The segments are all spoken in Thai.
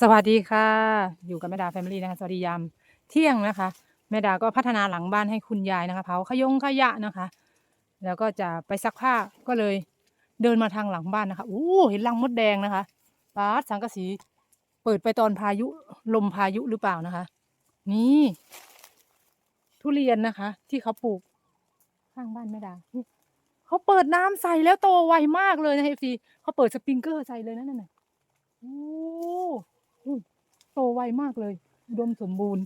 สวัสดีค่ะ อยู่กับแม่ดาแฟมิลี่นะคะ สวัสดียามเที่ยงนะคะ แม่ดาก็พัฒนาหลังบ้านให้คุณยายนะคะเผาขยงขยะนะคะ แล้วก็จะไปซักผ้าก็เลยเดินมาทางหลังบ้านนะคะอู้เห็นรังมดแดงนะคะปาดสังกะสี เปิดไปตอนพายุลมพายุหรือเปล่านะคะ นี่ ทุเรียนนะคะ ที่เขาปลูกข้างบ้านแม่ดาเขาเปิดน้ำใส่แล้วโตไวมากเลยนะเอฟซีเขาเปิดสปริงเกอร์ใส่เลยนะนั่นน่ะ ตไวมากเลยอุดมสมบูรณ์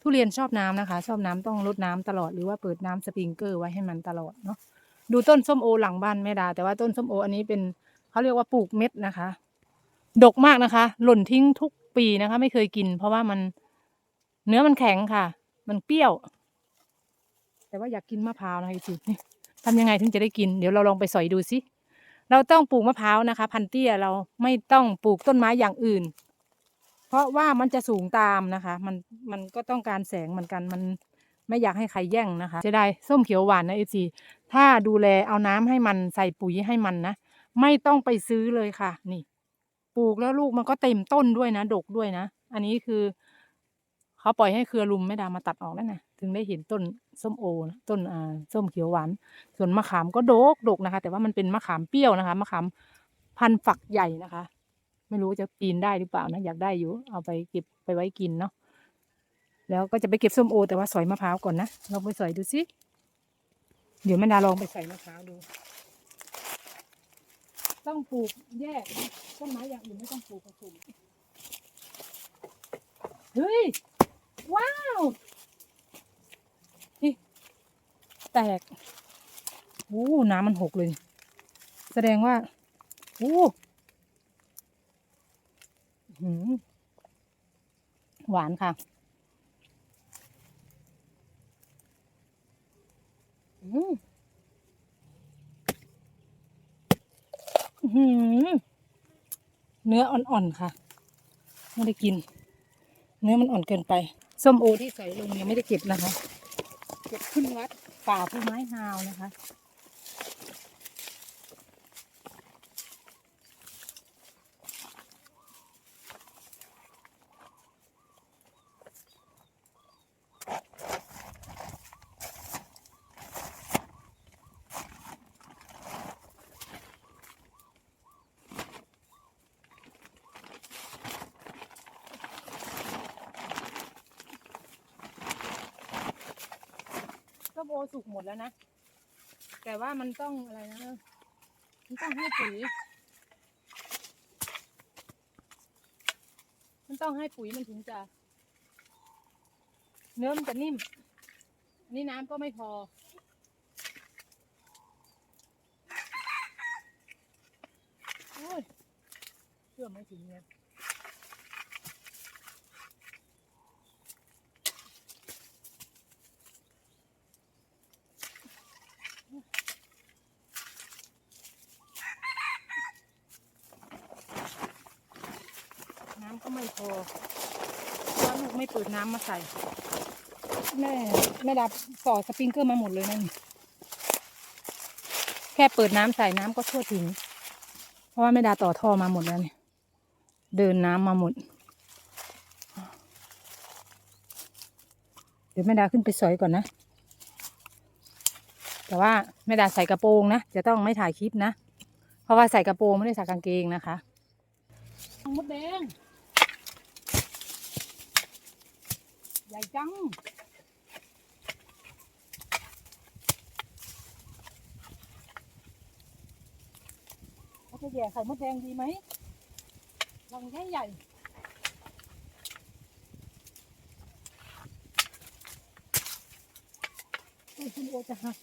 ทุเรียนชอบน้ำนะคะ ชอบน้ำต้องรดน้ำตลอดหรือว่าเปิดน้ำสปริงเกอร์ไว้ให้มันตลอดเนาะดูต้นส้มโอหลังบ้านแม่ดา แต่ว่าต้นส้มโออันนี้เป็นเขาเรียกว่าปลูกเม็ดนะคะ ดกมากนะคะ หล่นทิ้งทุกปีนะคะ ไม่เคยกิน เพราะว่ามันเนื้อมันแข็งค่ะ มันเปรี้ยว แต่ว่าอยากกินมะพร้าวนะคะจินี่ทำยังไงถึงจะได้กิน เดี๋ยวเราลองไปสอยดูสิเราต้องปลูกมะพร้าวนะคะ พันเตี้ยเราไม่ต้องปลูกต้นไม้อย่างอื่น เพราะว่ามันจะสูงตามนะคะ มันมันก็ต้องการแสงเหมือนกันมันไม่อยากให้ใครแย่งนะคะจะได้ส้มเขียวหวานนะเอซีถ้าดูแลเอาน้ำให้มันใส่ปุ๋ยให้มันนะ ไม่ต้องไปซื้อเลยค่ะ นี่ ปลูกแล้วลูกมันก็เต็มต้นด้วยนะ ดกด้วยนะ อันนี้คือ เขาปล่อยให้เครือลุมไม่ดามาตัดออกแล้วนะถึงได้เห็นต้นส้มโอนะต้นอ่าส้มเขียวหวาน ส่วนมะขามก็โดกดกนะคะ แต่ว่ามันเป็นมะขามเปรี้ยวนะคะ มะขามพันฝักใหญ่นะคะ ไม่รู้จะปีนได้หรือเปล่านะอยากได้อยู่ เอาไปเก็บไปไว้กินเนาะแล้วก็จะไปเก็บส้มโอ แต่ว่าสอยมะพร้าวก่อนนะลองไปสอยดูสิเดี๋ยวแม่ดาลองไปใส่มะพร้าวดู ต้องปลูกแยกต้นไม้อย่างอื่นไม่ต้องปลูกผสมเฮ้ย ว้าวนี่แตกโอ้น้ำมันหกเลย แสดงว่าโอ้ หวานค่ะอืมเนื้ออ่อนๆค่ะ ไม่ได้กิน เนื้อมันอ่อนเกินไป ส้มโอที่ใส่ลงยังไม่ได้เก็บนะคะ เก็บขึ้นวัดป่าผู้ไม้ฮาวนะคะ ส้มโอสุกหมดแล้วนะ แต่ว่ามันต้องอะไรนะมันต้องให้ปุ๋ย มันต้องให้ปุ๋ยมันถึงจะ เนื้อมันจะนิ่มนนี้น้ำก็ไม่พอ โอ้ยเชื่อไม่ถึงเนี่ย น้ำก็ไม่พอ เพราะลูกไม่เปิดน้ำมาใส่ แม่แม่ดับต่อสปริงเกอร์มาหมดเลยนั่นแค่เปิดน้ำใส่น้ำก็ทั่วถึง เพราะว่าแม่ดาต่อท่อมาหมดแล้วเนี่ยเดินน้ำมาหมด เดี๋ยวแม่ดาขึ้นไปสอยก่อนนะ แต่ว่าแม่ดาใส่กระโปรงนะ จะต้องไม่ถ่ายคลิปนะ เพราะว่าใส่กระโปรงไม่ได้ใส่กางเกงนะคะมดแดง ใหญ่จังเราจะแย่ไข่มดแดงดีไหมลังใหญ่ใหญ่โอ้ยคุณโอจะหัก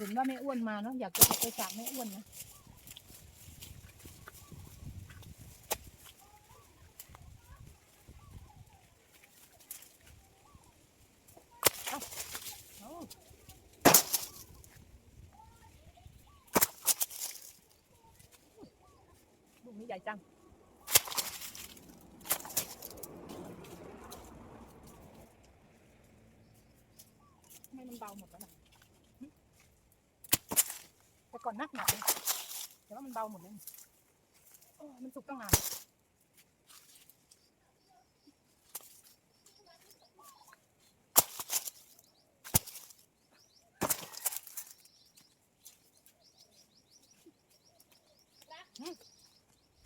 เห็นว่าแม่อ้วนมาเนาะอยากจะไปฝากแม่อ้วนนะลูกนี้ใหญ่จังไมมันเบาหมดแล้วนะ ก่อนนักหนาเลยแต่ว่ามันเบาหมดแล้วนี่โอ้มันสุกตั้งนานหึ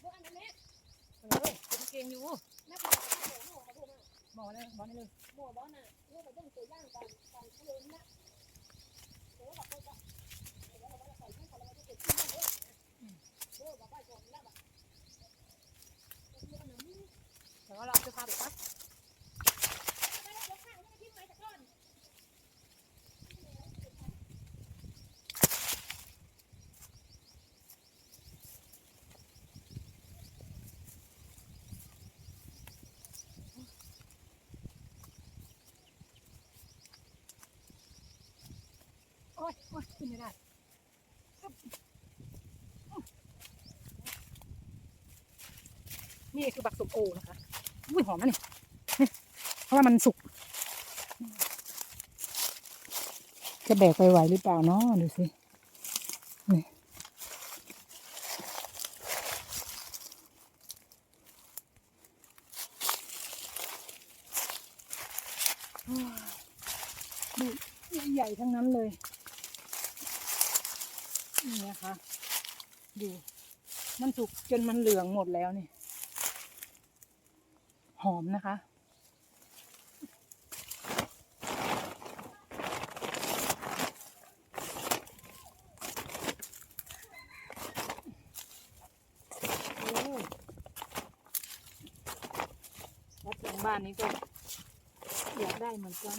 เออเป็นเกงอยู่บอกเลยบอกได้เลยเดี๋ยวเรา จะพาไปครับโอ๊ยโอ๊ยขึ้นไม่ได้ นี่คือบักสมโอนะคะอุ้ยหอมนะนี่นี่ เพราะว่ามันสุก จะแบกไปไหวหรือเปล่าเนาะดูสิ นี่ดูใหญ่ๆทั้งนั้นเลย นี่นะคะ ดู มันสุกจนมันเหลืองหมดแล้วนี่ หอมนะคะ วัดหลังบ้านนี้ก็อยากได้เหมือนกัน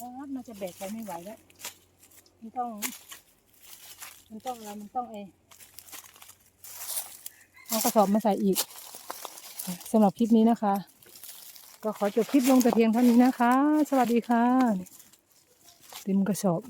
อ๋อน่าจะแบกไปไม่ไหวแล้ว มันต้อง มันต้องอะไรมันต้องเอเอากระสอบมาใส่อีกสำหรับคลิปนี้นะคะ ก็ขอจบคลิปลงแต่เพียงเท่านี้นะคะ สวัสดีค่ะเต็มกระสอบ